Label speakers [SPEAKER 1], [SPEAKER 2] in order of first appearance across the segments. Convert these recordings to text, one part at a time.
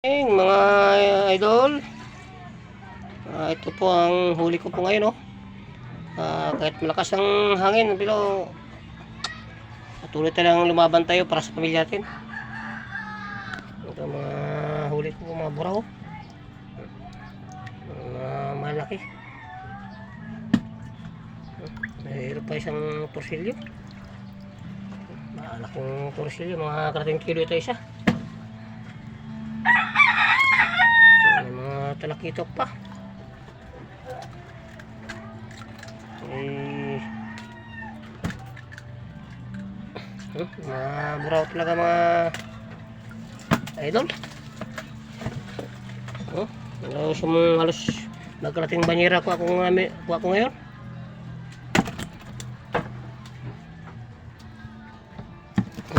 [SPEAKER 1] morning mga idol. Ah, ito po ang huli ko po ngayon oh. Ah, kahit malakas ang hangin pero patuloy talang lumaban tayo para sa pamilya natin. Ito mga huli ko mga buraw. Mga malaki. Mayroon pa isang torsilyo malaking torsilyo mga karating kilo ito isa may talakitok pa. Eh, huh, mga buraw talaga mga idol. Sa mga halos magkalating banyera ko ako, ngami- ko ako ngayon.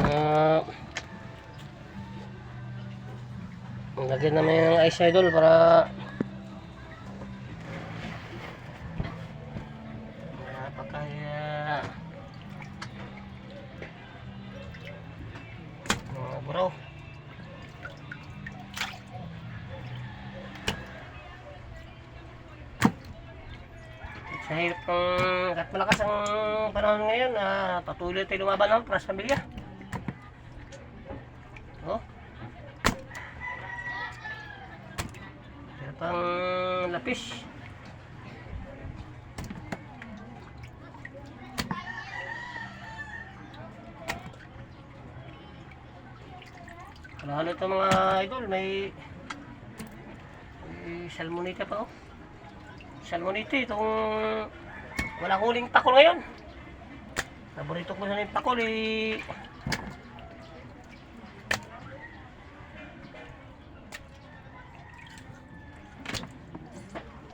[SPEAKER 1] Ah, Lagyan namin ng ice idol para pagkaya mga buraw sa hirap ng kahit malakas ang panahon ngayon ah, patuloy tayo lumaban ng para sa pamilya oh Meron pang lapis. Ano ito mga idol, may, may salmonita pa oh. Salmonita itong walang huling pakol ngayon. Paborito ko na yung pakol eh.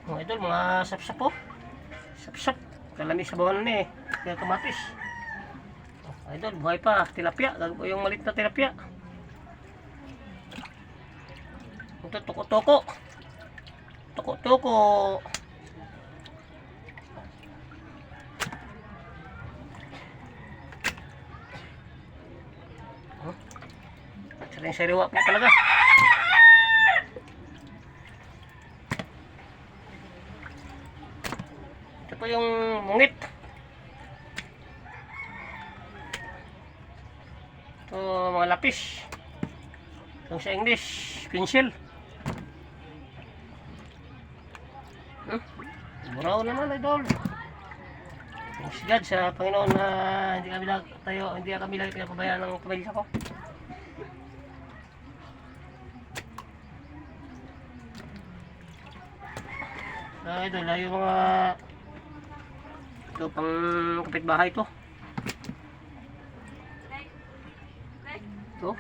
[SPEAKER 1] Mga idol, mga sapsap po. Sapsap. Kalami sa bawal na eh. Kaya kamatis. Oh, idol, buhay pa. Tilapia. Yung malit na tilapia. Ito, toko-toko. Toko-toko. Saring-sariwa po talaga. Ito po yung mungit. Ito mga lapis. Yung sa English, pencil. Hmm? Buraw naman, idol. Thanks God sa Panginoon na hindi kami tayo, hindi kami lagi pinapabayaan ng pamilya ko. Ah, idol, ah, yung mga ito pang kapitbahay to. Ito.